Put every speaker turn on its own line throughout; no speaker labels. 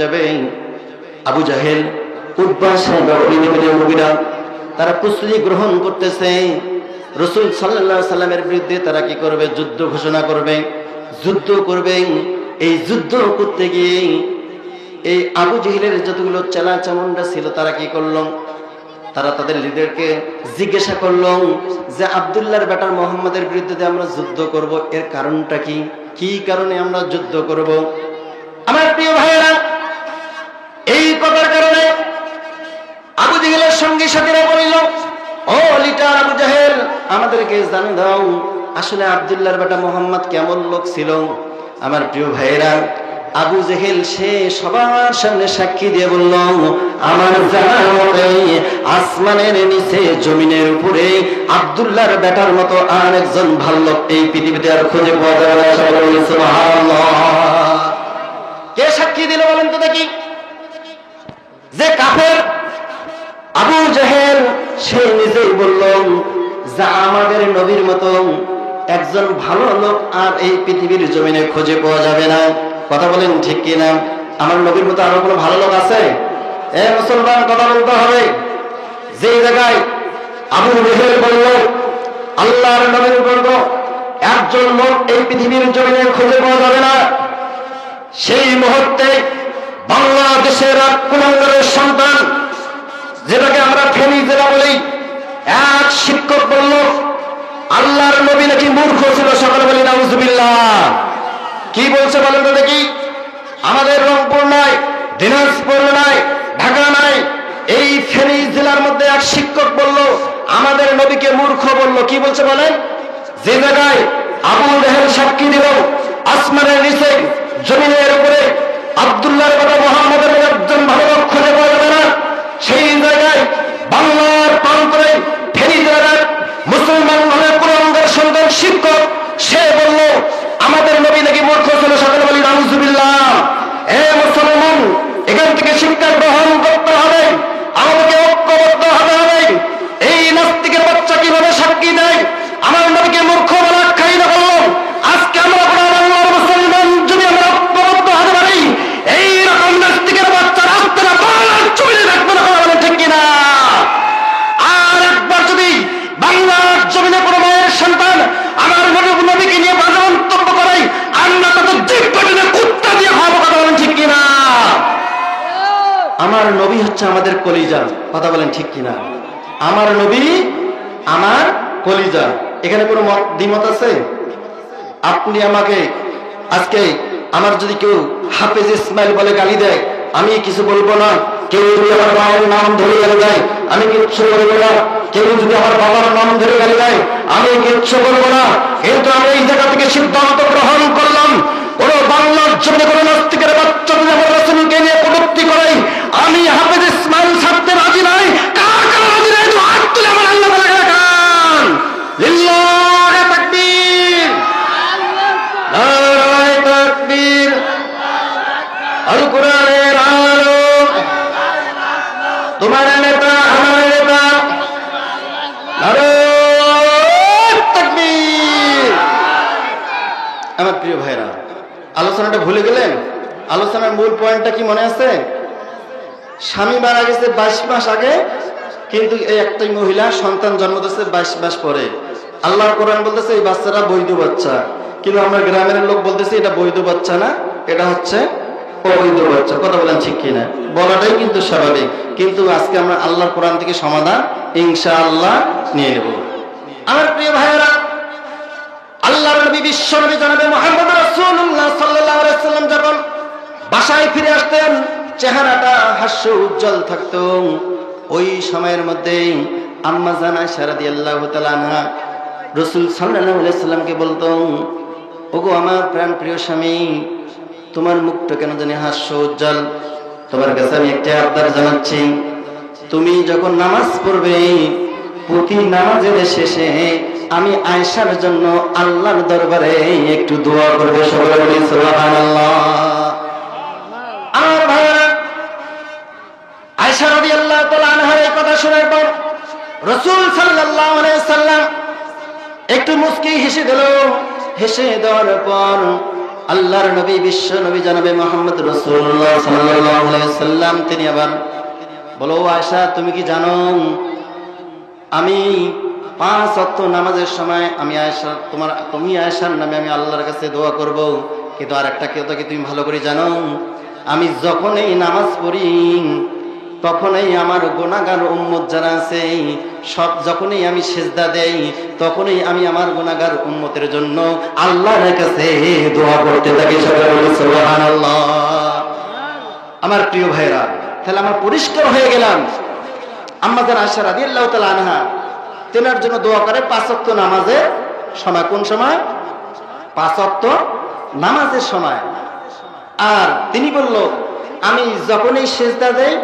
যাবে। আবু জাহেল উদ্বাস মুগিরা তারা প্রস্তুতি গ্রহণ করতেছে। রসুল সাল্লাহ সাল্লামের বিরুদ্ধে তারা কি করবে? যুদ্ধ ঘোষণা করবে, যুদ্ধ করবে। এই যুদ্ধ করতে গিয়ে এই আবু জহিলের যতগুলো চেলা চামুন্ডা ছিল, তারা কি করল? তারা তাদের লিডারকে জিজ্ঞাসা করল যে, আবদুল্লাহর বেটার মোহাম্মদের বিরুদ্ধে আমরা যুদ্ধ করব, এর কারণটা কি? কি কারণে আমরা যুদ্ধ করব? আমার প্রিয় ভাইয়েরা কথার কারণে আবু জাহেলের সঙ্গে সাথীরা বলিল ও লিটার আবু জাহেল আমাদেরকে জানিয়ে দাও আসলে আবদুল্লাহর বেটা মোহাম্মদ কেমন লোক ছিল। আমার প্রিয় ভাইয়েরা আবু জেহেল সে সবার সামনে সাক্ষী দিয়ে বলল আমার জানার মতে আসমানের নিচে জমিনের উপরে আবদুল্লাহর বেটার মতো আর একজন ভালো লোক এই পৃথিবীতে আর খুঁজে পাওয়া যাবে। কে সাক্ষী দিল বলেন তো দেখি। যে কাফের আবু জাহেল, সে নিজেই বলল, যা আমাদের নবীর মতো একজন ভালো লোক আর এই পৃথিবীর জমিনে খুঁজে পাওয়া যাবে না। কথা বলেন ঠিক কিনা? আমার নবীর মতো আরও কোনো ভালো লোক আছে? এ মুসলমান, কথা বলতে হবে। যে জায়গায় আবু জাহেল বলল, আল্লাহর নবীর বলল একজন লোক এই পৃথিবীর জমিনে খুঁজে পাওয়া যাবে না। সেই মুহূর্তে বাংলাদেশের কুলাঙ্গারের সন্তান, যেটাকে আমরা ফেনী জেলা বলি, এক শিক্ষক বলল, আল্লাহর নবী নাকি মূর্খ ছিল? সকালে বলি, নাউজুবিল্লাহ। কি বলছে বলেন তো দেখি। আমাদের রংপুর নাই, দিনাজপুর নাই, ঢাকা নাই। এই ফেনী জেলার মধ্যে এক শিক্ষক বলল, আমাদের নবীকে মূর্খ বলল। কি বলছে বলেন? যে জায়গায় আবুল রেহেল সাক্ষী দিল, আসমানের নিচে, জমিনের উপরে আবদুল্লাহর কথা মোহাম্মদের ভালো লোক খুঁজে পাওয়া যাবে না সেই জায়গায় বাংলার প্রান্তরে ফেরি জেলার মুসলমান মানে কুরঙ্গের সন্তান শিক্ষক সে বলল আমাদের নবী নাকি মূর্খ ছিল সকালে বলি রামজুবিল্লাহ এ মুসলমান এখান থেকে শিক্ষা গ্রহণ করতে হবে আমাদেরকে ঐক্যবদ্ধ হতে হবে এই নাস্তিকের বাচ্চা কীভাবে সাক্ষী দেয় আমার নবীকে মূর্খ বলা খাই না করল আজকে আমরা কোরআন আল্লাহর মুসলমান যদি আমরা ঐক্যবদ্ধ হতে পারি এই রকম নাস্তিকের বাচ্চা রাস্তাটা বাংলার চলে রাখবে না কথা বলেন ঠিক কিনা আর একবার যদি বাংলার জমিনে কোনো মায়ের সন্তান আমার নবী নবীকে নিয়ে বাজে মন্তব্য করাই আমরা তাদের জিভ কাটিয়ে কুত্তা দিয়ে খাওয়াবো কথা বলেন ঠিক কিনা আমার নবী হচ্ছে আমাদের কলিজা কথা বলেন ঠিক কিনা? আমার নবী, আমার কলিজা। এখানে কোনো দ্বিমত আছে? আপনি আমাকে, আজকে আমার যদি কেউ হাফেজ ইসমাইল বলে গালি দেয়, আমি কিছু বলব না। কেউ যদি আমার মায়ের নাম ধরে গালি দেয়, আমি কিচ্ছু বলব না। কেউ যদি আমার বাবার নাম ধরে গালি দেয়, আমি কিচ্ছু বলব না। কিন্তু আমি এই জায়গা থেকে সিদ্ধান্ত গ্রহণ করলাম। কোন বাংলার জন্য কোন নাস্তিকের প্রিয় ভাইরা, আলোচনাটা ভুলে গেলেন? আলোচনার মূল পয়েন্টটা কি মনে আছে? স্বামী মারা গেছে বাইশ মাস আগে, কিন্তু এই একটাই মহিলা সন্তান জন্ম দিচ্ছে বাইশ মাস পরে। আল্লাহর কোরআন বলতেছে, এই বাচ্চারা বৈধ বাচ্চা। কিন্তু আমরা গ্রামের লোক বলতেছি, এটা বৈধ বাচ্চা না, এটা হচ্ছে অবৈধ বাচ্চা। কথা বলেন ঠিক কিনা? বলাটাই কিন্তু স্বাভাবিক। কিন্তু আজকে আমরা আল্লাহর কোরআন থেকে সমাধান ইনশাআল্লাহ নিয়ে নেব। আমার প্রিয় ভাইয়েরা আল্লাহর নবী বিশ্ব নবী জানাবে মোহাম্মদ রাসূলুল্লাহ সাল্লাল্লাহু আলাইহি সাল্লাম যখন বাসায় ফিরে আসতেন, চেহারাটা হাস্য উজ্জ্বল থাকতো। ওই সময়ের মধ্যে আম্মা জানা সারাদি আল্লাহ তালানহা রসুল সাল্লাহ সাল্লামকে বলতো, ওগো আমার প্রাণ প্রিয় স্বামী, তোমার মুখটা কেন জানি হাস্য উজ্জ্বল। তোমার কাছে আমি একটা আবদার জানাচ্ছি। তুমি যখন নামাজ পড়বে, প্রতি নামাজের শেষে আমি আয়সার জন্য আল্লাহর দরবারে একটু দোয়া করবে শোনার পর সাল্লাম একটু মুস্কি হেসে হেসে আল্লাহর নবী, বিশ্ব নবী মোহাম্মদ রসুল্লাহ সাল্লাম তিনি আবার বলো আয়সা তুমি কি জানো? আমি পাঁচ অক্ত নামাজের সময় আমি আয়সা তোমার, তুমি আয়সার নামে আমি আল্লাহর কাছে দোয়া করব। কিন্তু আর একটা কেউ কি তুমি ভালো করে জানো? আমি যখনই নামাজ পড়ি, তখনই আমার গোনাগার উম্মত যারা আছে, সব যখনই আমি সেজদা দেই, তখনই আমি আমার গোনাগার উম্মতের জন্য আল্লাহর কাছে দোয়া করতে থাকি আমার প্রিয় ভাইরা তাহলে আমার পরিষ্কার হয়ে গেলাম। আম্মাজান আশা আল্লাহ তালা আনহা তেনার জন্য দোয়া করে পাঁচ ওয়াক্ত নামাজের সময়, কোন সময়? পাঁচ ওয়াক্ত নামাজের সময়। আর তিনি বলল, আমি যখনই সেজদা দেই,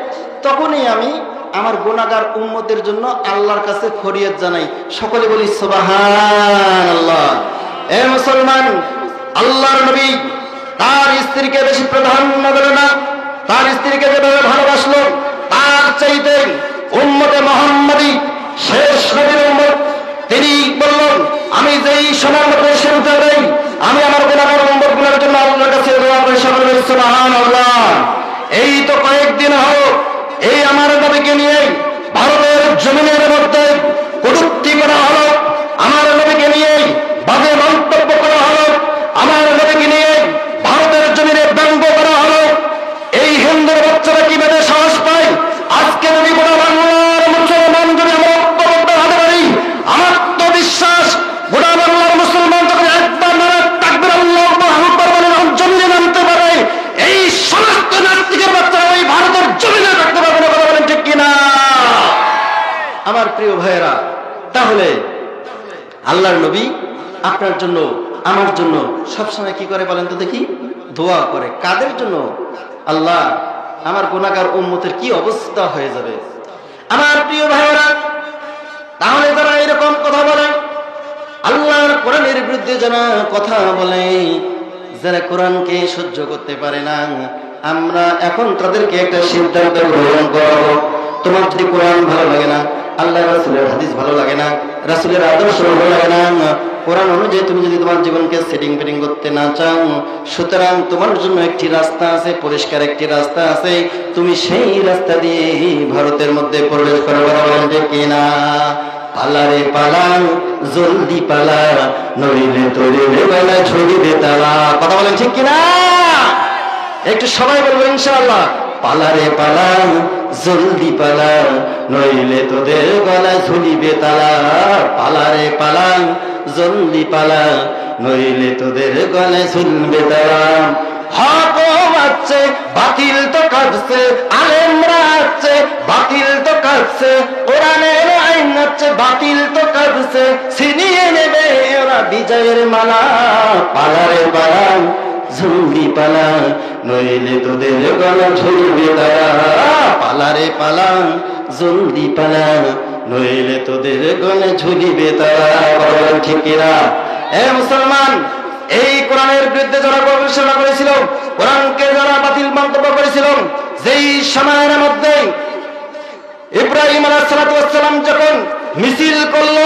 তখনই আমি আমার গুণাগার উম্মতের জন্য আল্লাহর কাছে ফরিয়াদ জানাই। সকলে বলি সুবাহান আল্লাহ এ মুসলমান, আল্লাহর নবী তার স্ত্রীকে বেশি প্রাধান্য দিল না। তার স্ত্রীকে যেভাবে ভালোবাসলো, তার চাইতে উম্মতে মোহাম্মদী শেষ নবীর উম্মত। তিনি বললেন, আমি যেই সময়ের মধ্যে সেজদা দেই আমি আমার গুণাগার উম্মতগুলোর জন্য আল্লাহর কাছে দোয়া করি, সকলে বলি সুবহানাল্লাহ। এই তো কয়েকদিন হোক এই আমার নবীকে নিয়ে ভারতের জমিনের মধ্যে কটূক্তি করা হলো, আমার নবীকে নিয়ে বাজে মন্তব্য করা হলো, আমার নবীকে নিয়ে ভারতের জমিনে ব্যঙ্গ করা হলো। এই হিন্দুর বাচ্চারা কীভাবে প্রিয় ভাইয়েরা, তাহলে আল্লাহর নবী আপনার জন্য, আমার জন্য সবসময় কি করে বলেন তো দেখি? দোয়া করে। কাদের জন্য? আল্লাহ, আমার গুণাগার উম্মতের কি অবস্থা হয়ে যাবে? আমার প্রিয় ভাইয়েরা, তাহলে তারা এরকম কথা বলে, আল্লাহর কোরআনের বিরুদ্ধে যারা কথা বলে, যারা কোরআনকে সহ্য করতে পারে না, আমরা এখন তাদেরকে একটা সিদ্ধান্ত গ্রহণ করব। তোমার যদি কোরআন ভালো লাগে না আল্লাহ রাসুলের হাদিস ভালো লাগে না, রাসুলের আদর্শ ভালো লাগে না। কোরআন অনুযায়ী তুমি যদি তোমার জীবনকে সেটিং ফিটিং করতে না চাও, সুতরাং তোমার জন্য একটি রাস্তা আছে, পরিষ্কার একটি রাস্তা আছে। তুমি সেই রাস্তা দিয়ে ভারতের মধ্যে প্রবেশ করো বলেন যে কিনা? পালারে পালা, জলদি পালা, নইলে তোরে বেলা ছড়িবে তালা, কথা বলেন ঠিক কিনা? একটু সবাই বলব ইনশাআল্লাহ। পালারে পালা জলদি পালা নইলে তোদের গলায় ঝুলিবে তালা। পালারে পালা জলদি পালা নইলে তোদের গলায় ঝুলবে তালা। হক বাচ্চে বাতিল তো কাটছে আলেমরা আছে বাতিল তো কাটছে কোরআনের আইন আছে বাতিল তো কাটছে ছিনিয়ে নেবে ওরা বিজয়ের মালা। পালারে পালা ঝুলি পালা, নইলে তোদের গলা ঝুলবে তারা। পালারে পালা জলদি পালা, নইলে তোদের গলে ঝুলিবে তারা। বলেন ঠিক কিনা? এ মুসলমান, এই কোরআনের বিরুদ্ধে যারা গবেষণা করেছিল, কোরআনকে যারা বাতিল মন্তব্য করেছিল, যেই সময়ের মধ্যে ইব্রাহিম আলাহাম যখন মিছিল করল,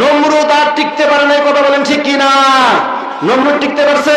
নমরুদ আর টিকতে পারে নাই, কথা বলেন ঠিক কিনা? নমরুদ টিকতে পারছে?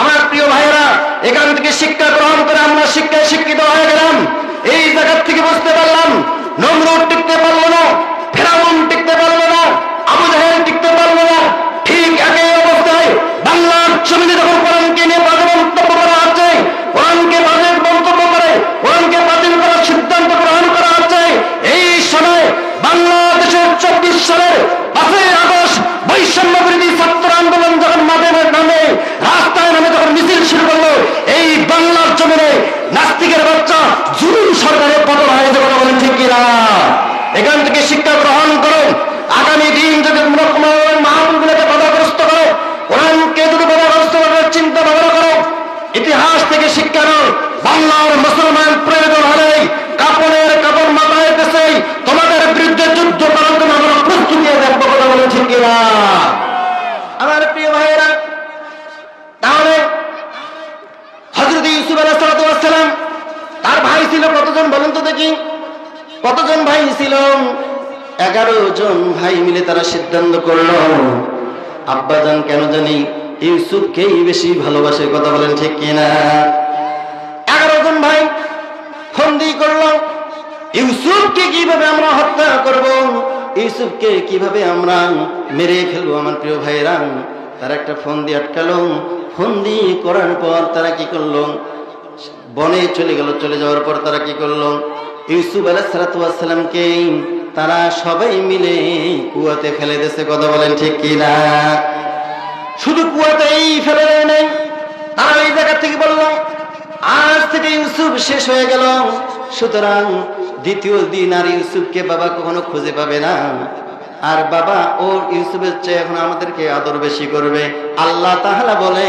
আমার প্রিয় ভাইয়েরা, এখান থেকে শিক্ষা গ্রহণ করে আমরা শিক্ষায় শিক্ষিত হয়ে গেলাম। এই জায়গার থেকে বুঝতে পারলাম, নমরুদ টিকতে পারল না ফেরাউন টিকতে পারল না আবু জাহেল টিকতে পারল না ঠিক একই অবস্থায় বাংলার জমিনে যখন কোরআনকে নিয়ে বাজে মন্তব্য করা হচ্ছে কোরআনকে বাজে মন্তব্য করে কোরআনকে বাতিল করার সিদ্ধান্ত গ্রহণ করা হচ্ছে এই সময় বাংলাদেশের চব্বিশ সালের পাঁচই আগস্ট বৈষম্য বিরোধী ছাত্র আন্দোলন যখন মাঠে নামে রাস্তায় নামে যখন মিছিল শুরু করল এই বাংলার জমিনে নাস্তিকের বাচ্চা জুলুম সরকারের পতন হয়েছে কথা বলেন ঠিক কিনা এখান থেকে শিক্ষা কতজন বলেন তো দেখি? কতজন ভাই ছিল? এগারো জন ভাই মিলে তারা সিদ্ধান্ত করল। আব্বাজান কেন জানি ইউসুফকেই বেশি ভালোবাসে, কথা বলেন ঠিক কিনা? এগারো জন ভাই ফন্দি করল, ইউসুফকে কীভাবে আমরা হত্যা করব? ইউসুফকে কীভাবে আমরা মেরে ফেলব? আমার প্রিয় ভাইরা তারা একটা ফোন দিয়ে আটকালো। ফোন দিয়ে করার পর তারা কি করল? বনে চলে গেল, চলে যাওয়ার পর তারা কি করল? ইউসুফ আলাহাতামকে তারা সবাই মিলে কুয়াতে ফেলে দিয়েছে। কথা বলেন ঠিক কিনা? শুধু কুয়াতেই ফেলে দেয় নাই, তারা এই জায়গা থেকে বলল, আজ থেকে ইউসুফ শেষ হয়ে গেল। সুতরাং দ্বিতীয় দিন আর ইউসুফকে বাবা কখনো খুঁজে পাবে না। আর বাবা ও ইউসুফের চেয়ে এখন আমাদেরকে আদর বেশি করবে। আল্লাহ তাহলা বলে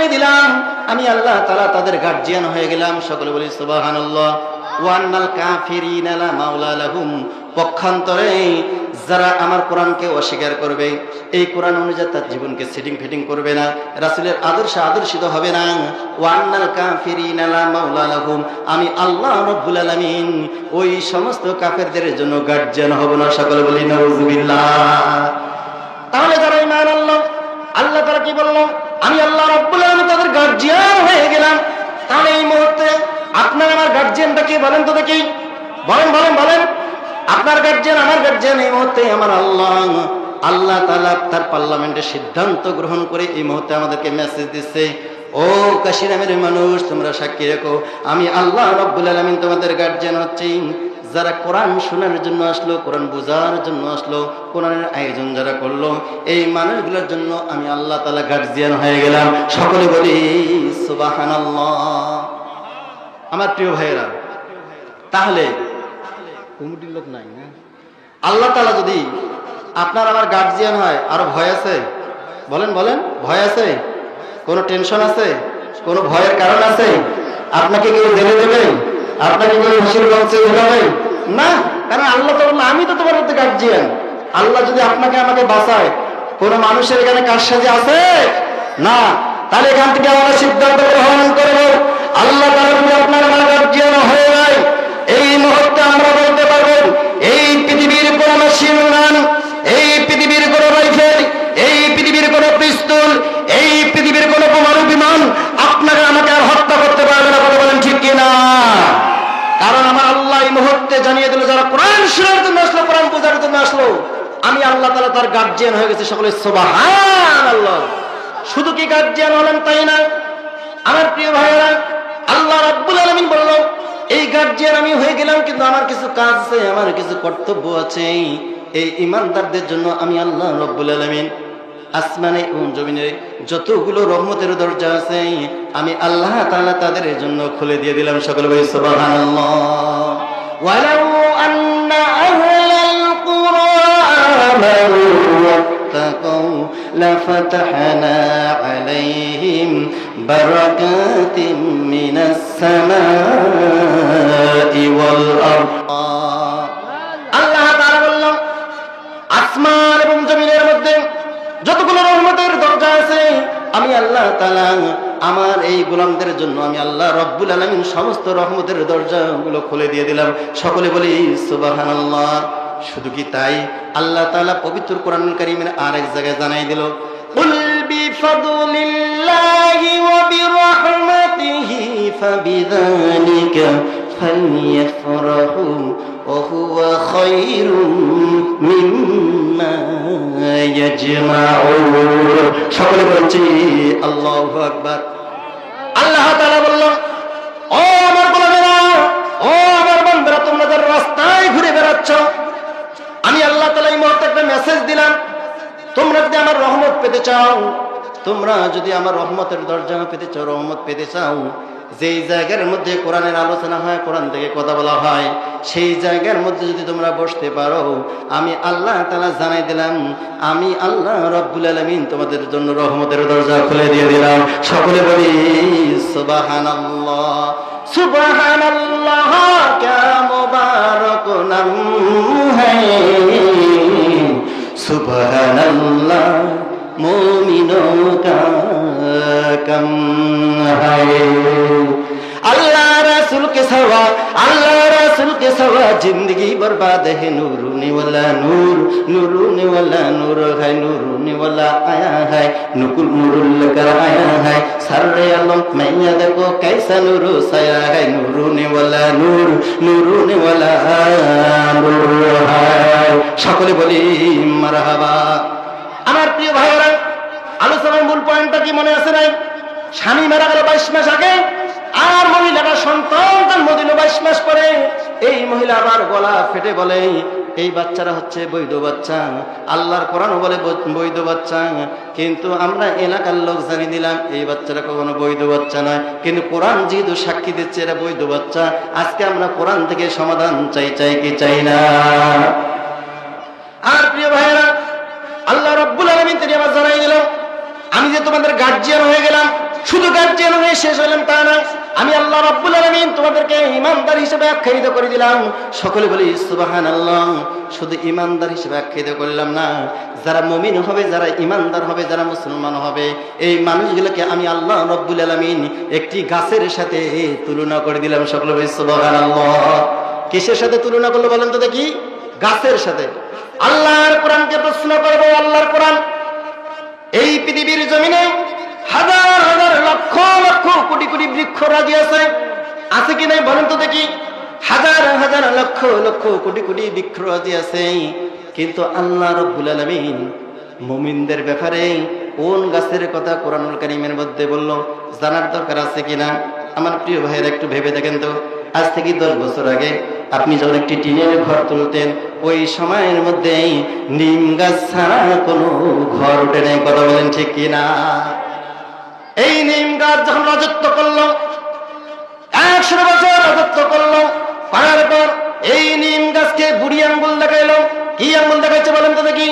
জানিয়ে দিলাম। আমি আল্লাহ তাআলা তাদের গার্জিয়ান হয়ে গেলাম। সকলে বলি লাহুম। পক্ষান্তরে যারা আমার কোরআনকে অস্বীকার করবে, এই কোরআন অনুযায়ী তার জীবনকে সেটিং ফিটিং করবে না। রাসূলের আদর্শ আদর্শিত হবে না। ওয়ান্নাল কাফিরিনা লা মাওলা লাহুম। আমি আল্লাহ রাব্বুল আলামিন ওই সমস্ত কাফেরদের জন্য গার্জিয়ান হব না। সকলে বলি, নাউজুবিল্লাহ। তাহলে যারা ইমান আল্লাহ আল্লাহ তারা কি বলল? আমি আল্লাহ রব্বুল আলামিন তাদের গার্জিয়ান হয়ে গেলাম। তাহলে এই মুহূর্তে আপনার আমার গার্জিয়ানটা কি বলেন তো দেখি। বলেন বলেন বলেন। আপনার গার্জিয়ান আমার গার্জিয়ান এই মুহূর্তে আমার আল্লাহ। আল্লাহ তালা তার পার্লামেন্টে সিদ্ধান্ত গ্রহণ করে এই মুহূর্তে আমাদেরকে মেসেজ দিচ্ছে। ও কাশিরামের মানুষ, তোমরা সাক্ষী রেখো। আমি আল্লাহ রব্বুল আলামিন তোমাদের গার্জিয়ান হচ্ছি। যারা কোরআন শোনার জন্য আসলো, কোরআন বোঝার জন্য আসলো, কোরআনের আয়োজন যারা করল, এই মানুষগুলোর জন্য আমি আল্লাহ তালা গার্জিয়ান হয়ে গেলাম। সকলে বলি সুবাহান আমার প্রিয় ভাইয়েরা, তাহলে কমিটির লোক নাই না? আল্লাহ তালা যদি আপনার আমার গার্জিয়ান হয়, আরও ভয় আছে? বলেন বলেন, ভয় আছে? কোনো টেনশন আছে? কোনো ভয়ের কারণ আছে? আপনাকে কেউ জেলে দেবে? আপনাকে কেউ হাসির ঢোকাবে না, কারণ আল্লাহ তো বলল, আমি তো তোমার হাতে গার্জিয়ান আল্লাহ যদি আপনাকে, আমাকে বাঁচায়, কোন মানুষের এখানে কার সাজে আছে? না। তাহলে এখান থেকে আমরা সিদ্ধান্ত গ্রহণ করব। আল্লাহ তারা যদি আপনার আমার গার্জিয়ান হয়ে যায় এই মুহূর্তে আমরা বলতে পারব এই পৃথিবীর কোন মেশিন গান এই পৃথিবীর কোন রাইফেল এই পৃথিবীর কোন পিস্তল এই পৃথিবীর কোন পরমাণু বিমান আপনাকে আমাকে আর হত্যা করতে পারবে না কথা বলেন ঠিক কিনা কারণ আমার আল্লাহ এই মুহূর্তে জানিয়ে দিল যারা কোরআন শোনার জন্য আসলো, কোরআন বোঝার জন্য আসলো। আমি আল্লাহ তালা তার গার্জিয়ান হয়ে সকলে সোবাহান আল্লাহ শুধু কি গার্জিয়ান তাই না? আমার প্রিয় ভাইয়েরা, আল্লাহ রাব্বুল আলামিন বলল, এই গার্জিয়ান আমি হয়ে গেলাম, কিন্তু আমার কিছু কাজ আছে, আমার কিছু কর্তব্য আছে। এই ইমানদারদের জন্য আমি আল্লাহ রব্বুল আলামিন আসমানে এবং জমিনে যতগুলো রহমতের দরজা আছে, আমি আল্লাহ তাদের জন্য খুলে দিয়ে দিলাম, সকল সুবহানাল্লাহ। ওয়ালাউ আন্না আহলাল কুরআ আমানু واتقوا لفتحنا عليهم بركات من السماء والأرض আল্লাহ তাআলা বললাম আসমান এবং জমিনের মধ্যে যতগুলো রহমতের দরজা আছে আমি আল্লাহ তাআলা আমার এই গোলামদের জন্য আমি আল্লাহ রব্বুল আলামিন সমস্ত রহমতের দরজাগুলো খুলে দিয়ে দিলাম সকলে বলি সুবহানাল্লাহ শুধু কি তাই আল্লাহ তাআলা পবিত্র কোরআনুল কারীমের আরেক জায়গায় জানাই দিল قل بفضل الله وبرحمته فبذلك فليفرحوا وهو خير مما يجمعون সকলে বলছি আল্লাহু আকবার আল্লাহ তাআলা বলল ও আমার গোলামেরা ও আমার বান্দারা তোমরা যারা রাস্তায় ঘুরে বেড়াচ্ছ আমি আল্লাহ তাআলা এই মুহূর্তে একটা মেসেজ দিলাম তোমরা যদি আমার রহমত পেতে চাও তোমরা যদি আমার রহমতের দরজা পেতে চাও রহমত পেতে চাও যেই জায়গার মধ্যে কোরআনের আলোচনা হয়, কোরআন থেকে কথা বলা হয়, সেই জায়গার মধ্যে যদি তোমরা বসতে পারো, আমি আল্লাহ তালা জানাই দিলাম, আমি আল্লাহ রব্বুল আলমিন তোমাদের জন্য রহমতের দরজা খুলে দিয়ে দিলাম। সকলে বলি সুবাহান সুবাহান সুবাহান জিন্দগি বরবাদ হে নূর নূর হায় আয়া হায়, নুকুল আয়া হায়। সারে আলম মাইয়া দেখো কাইসা সায়া হায় নূর নূর হায়। সকলে বলি, মারহাবা। আমার প্রিয় ভাইরা আলোচনার মূল পয়েন্টটা কি মনে আছে নাই? স্বামী মারা গেল বাইশ মাস আগে, আর মহিলাটা সন্তান তার মদিল বাইশ মাস পরে। এই মহিলা আবার গলা ফেটে বলে, এই বাচ্চারা হচ্ছে বৈধ বাচ্চা। আল্লাহর কোরআন বলে বৈধ বাচ্চা। কিন্তু আমরা এলাকার লোক জানিয়ে দিলাম, এই বাচ্চারা কখনো বৈধ বাচ্চা নয়। কিন্তু কোরআন যেহেতু সাক্ষী দিচ্ছে, এরা বৈধ বাচ্চা। আজকে আমরা কোরআন থেকে সমাধান চাই চাই কি চাই না? আর প্রিয় ভাইয়েরা, আল্লাহ রব্বুল আলমিন তিনি আবার জানাই দিল আমি যে তোমাদের গার্জিয়ান হয়ে গেলাম, শুধু গার্জিয়ান হয়ে শেষ হলাম তা নয় আমি আল্লাহ রব্বুল আলমিন তোমাদেরকে ইমানদার হিসেবে আখ্যায়িত করে দিলাম। সকলে বলি সুবাহান আল্লাহ শুধু ইমানদার হিসেবে আখ্যায়িত করলাম না। যারা মমিন হবে, যারা ইমানদার হবে, যারা মুসলমান হবে, এই মানুষগুলোকে আমি আল্লাহ রব্বুল আলমিন একটি গাছের সাথে তুলনা করে দিলাম। সকলে বলি সুবাহান আল্লাহ কিসের সাথে তুলনা করল বলেন তো দেখি? গাছের সাথে। আল্লাহর কোরআনকে প্রশ্ন করব, আল্লাহর কোরআন এই পৃথিবীর জমিনে হাজার হাজার লক্ষ লক্ষ কোটি কোটি বৃক্ষ রাজি আছে। আছে কি নাই বলেন তো দেখি। হাজার হাজার লক্ষ লক্ষ কোটি কোটি বৃক্ষ রাজি আছে। কিন্তু আল্লাহ রব্বুল আলমিন মুমিনদের ব্যাপারে কোন গাছের কথা কোরআনুল কারিমের মধ্যে বলল জানার দরকার আছে কিনা? আমার প্রিয় ভাইয়েরা, একটু ভেবে দেখেন তো। আজ থেকে দশ বছর আগে আপনি যখন একটি টিনের ঘর তুলতেন, ওই সময়ের মধ্যে নিম গাছ ছাড়া কোনো ঘর উঠে নেই, কথা বলেন ঠিক কিনা এই নিম গাছ যখন রাজত্ব করল, একশো বছর রাজত্ব করল, করার পর এই নিম গাছকে বুড়ি আঙ্গুল দেখাইলো। কি আঙ্গুল দেখাচ্ছে বলেন তো দেখি।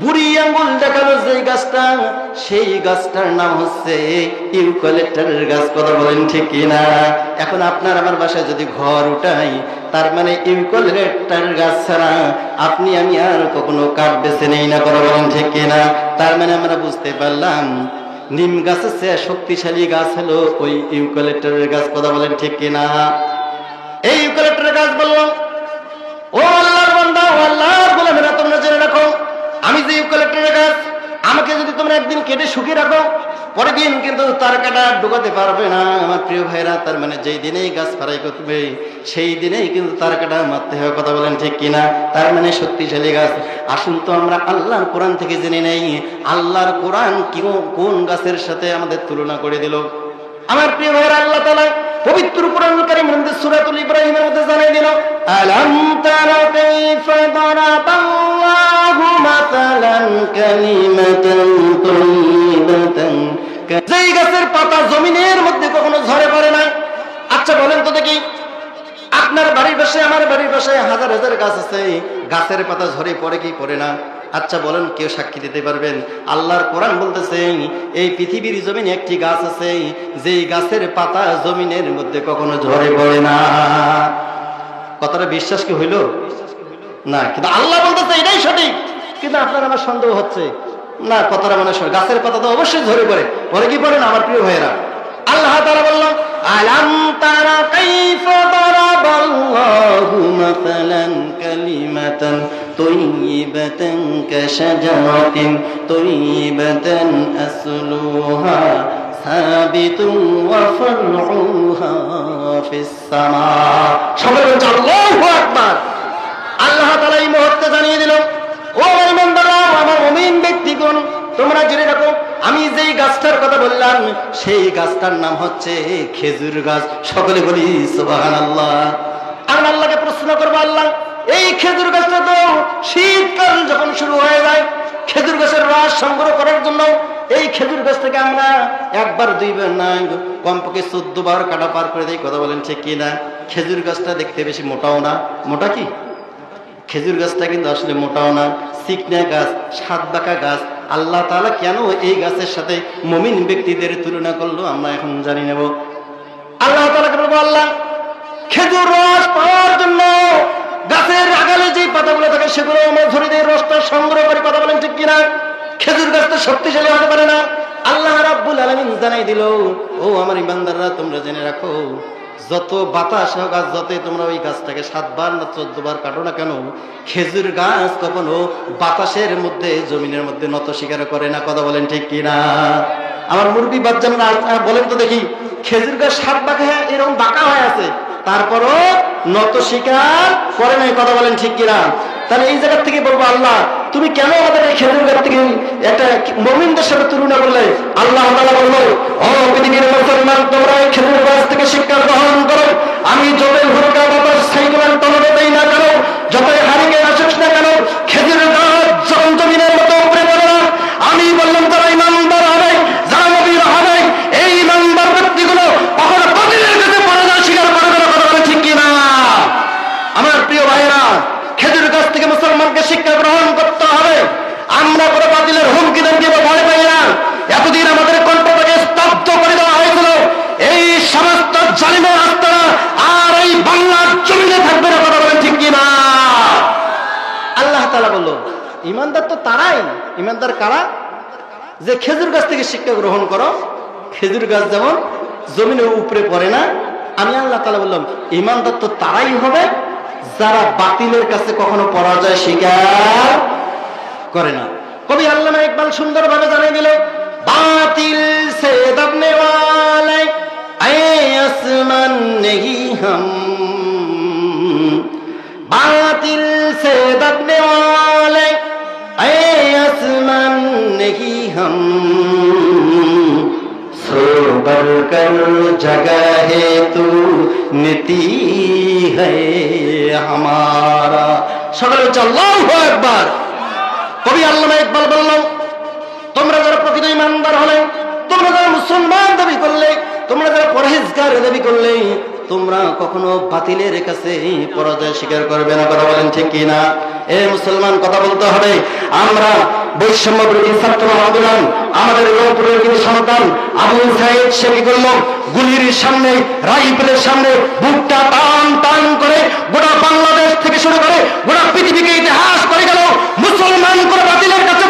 বুড়ি আঙ্গুল দেখাল যে গাছটা, সেই গাছটার নাম হচ্ছে ইউক্যালিপ্টাসের গাছ, কথা বলেন ঠিক কিনা? এখন আপনার আমার বাসায় যদি ঘর উঠাই, তার মানে ইউক্যালিপ্টাসের গাছ ছাড়া আপনি, আমি আর কখনো কাঠ বেছে নেই না, কথা বলেন ঠিক কিনা? তার মানে আমরা বুঝতে পারলাম, নিম গাছের চেয়ে শক্তিশালী গাছ হলো ওই ইউক্যালিপ্টাসের গাছ, কথা বলেন ঠিক কিনা? এই ইউক্যালিপ্টাসের গাছ বলল যে ইউক্যালিপ্টাসের গাছ আমাকে যদি তোমরা একদিন কেটে শুকিয়ে রাখো, পরের দিন কিন্তু তার কাটা ঢুকাতে পারবে না। আমার প্রিয় ভাইরা, তার মানে যেই দিনেই গাছ ফারাই করবে, সেই দিনেই কিন্তু তার কাটা মারতে হবে, কথা বলেন ঠিক কিনা? তার মানে শক্তিশালী গাছ আসুন তো আমরা আল্লাহর কোরআন থেকে জেনে নেই, আল্লাহর কোরআন কেউ- কোন গাছের সাথে আমাদের তুলনা করে দিল? আমার প্রিয় ভাইরা, আল্লাহ তাআলা পবিত্র কোরআন কারীম মধ্যে সূরাতুল ইব্রাহিমের মধ্যে জানাই দিল, আলাম তারা কাইফা দারাবাল্লাহু মাতালান কালিমাতান তাইয়িবাতান যেই গাছের পাতা জমিনের মধ্যে কখনো ঝরে পড়ে না। আচ্ছা বলেন তো দেখি, আপনার বাড়ির পাশে, আমার বাড়ির পাশে হাজার হাজার গাছ আছে গাছের পাতা ঝরে পড়ে কি পড়ে না? আচ্ছা বলেন, কেউ সাক্ষী দিতে পারবেন? আল্লাহর কোরআন বলতেছে, এই পৃথিবীর জমিনে একটি গাছ আছে, যেই গাছের পাতা জমিনের মধ্যে কখনো ঝরে পড়ে না। কথাটা বিশ্বাস কি হইল? না, কিন্তু আল্লাহ বলতেছে, এটাই সঠিক। কিন্তু আপনার আমার সন্দেহ হচ্ছে। না, কথাটা মানে গাছের পাতা তো অবশ্যই ঝরে পড়ে। পরে কি পড়ে না, আমার প্রিয় ভাইয়েরা? আল্লাহ তাআলা বলল তারা কাইফা দারাবাল্লাহু মাসালান কালিমাতান তাইয়িবাতান কাশাজারাতিন তাইয়িবাতান আসলুহা সাবিতুন ওয়া ফারউহা ফিস সামা। সবাই বলছে, আল্লাহু আকবার! আল্লাহ তাআলা এই মুহূর্তে জানিয়ে দিল, ও আমার ইমানদাররা, আমার মুমিন ব্যক্তিগণ, তোমরা জেনে রাখো আমি যেই গাছটার কথা বললাম, সেই গাছটার নাম হচ্ছে খেজুর গাছ। সকলে বলি আল্লাহ আমি আল্লাহকে প্রশ্ন করব, আল্লাহ, এই খেজুর গাছটা তো শীতকাল যখন শুরু হয়ে যায়, খেজুর গাছের রস সংগ্রহ করার জন্য এই খেজুর গাছ থেকে আমরা একবার, দুইবার না কমপক্ষে চোদ্দ বার কাটা পার করে দেই, কথা বলেন ঠিক কি না খেজুর গাছটা দেখতে বেশি মোটাও না। মোটা কি? খেজুর গাছটা কিন্তু আসলে মোটাও না। চিকনা গাছ, সাত বাঁকা গাছ আল্লাহ তাআলা কেন এই গাছের সাথে মমিন ব্যক্তিদের তুলনা করল, আমরা এখন জানি নেব। আল্লাহ আল্লাহ, খেজুর রস পাওয়ার জন্য গাছের আগালে যে পাতাগুলো থাকে সেগুলো আমরা ধরে রসটা সংগ্রহ করে কথা বলেন ঠিক কিনা? খেজুর গাছ তো শক্তিশালী হতে পারে না। আল্লাহ রাব্বুল আলামিন জানাই দিল, ও আমার ইমানদাররা, তোমরা জেনে রাখো যত বাতাস হোক আর যতই তোমরা ওই গাছটাকে সাতবার না চোদ্দ বার কাটো না কেন, খেজুর গাছ কখনো বাতাসের মধ্যে, জমিনের মধ্যে নত স্বীকার করে না, কথা বলেন ঠিক কিনা? আমার মুরগি বাচ্চারা বলেন তো দেখি, খেজুর গাছ সাত বাঁকা এরকম বাঁকা হয়ে আছে, তারপরও নত স্বীকার করে নাই, কথা বলেন ঠিক কিনা? তাহলে এই জায়গা থেকে বলব আল্লাহ তুমি কেন আমাদের এই খেজুর গাছ থেকে একটা মমিনদের সাথে তুলনা করলে? আল্লাহ বলল অপৃথিবীর পৃথিবীর মুসলমান, তোমরা এই খেজুর গাছ থেকে শিক্ষা গ্রহণ করো। আমি যতই ভূমিকা বাতাস সাইকেলের তলবে দেই না কেন, যতই হারিকে আসুক না খেজুর গাছ যখন জমিনের মতো উপরে পড়ে না আমি বললাম তারা ইমানদার হবে যারা নবীর হবে এই ইমানদার ব্যক্তিগুলো কখনো বাতিলের কাছে পরাজয় স্বীকার করবে না কথা বলে ঠিক কিনা আমার প্রিয় ভাইয়েরা খেজুর গাছ থেকে মুসলমানকে শিক্ষা গ্রহণ করতে হবে আমরা কোনো বাতিলের হুমকি দেমকি বা ভয় পাই না এতদিন আমাদের কণ্ঠটাকে স্তব্ধ করে দেওয়া হয়েছিল এই সমস্ত জালিমের আত্মারা আর এই বাংলার জমিনে থাকবে না কথা বলেন ঠিক কিনা আল্লাহ তালা বলল ইমানদার তো তারাই। ইমানদার কারা? যে খেজুর গাছ থেকে শিক্ষা গ্রহণ করো। খেজুর গাছ যেমন জমিনের উপরে পড়ে না, আমি আল্লাহ তালা বললাম, ইমানদার তো তারাই হবে, যারা বাতিলের কাছে কখনো পরাজয় স্বীকার করে না। কবি আল্লাহ একবার সুন্দর সুন্দরভাবে জানিয়ে দিল, বাতিল হাম। বাতিল সে দাবনে आसमान नहीं हम सो कर जगह है तू नीति है हमारा সকলে হচ্ছে আল্লাহ একবার কবি আল্লামা ইকবাল বললাম তোমরা যারা প্রকৃত ইমানদার হলে তোমরা যারা মুসলমান দাবি করলে তোমরা যারা পরহেজগার দাবি করলে তোমরা কখনো বাতিলের কাছে পরাজয় স্বীকার করবে না, কথা বলেন ঠিক কিনা? এ মুসলমান, কথা বলতে হবে। আমরা বৈষম্য পৃথিবীকে ইতিহাস করে গেল। মুসলমান করে বাতিলের কাছে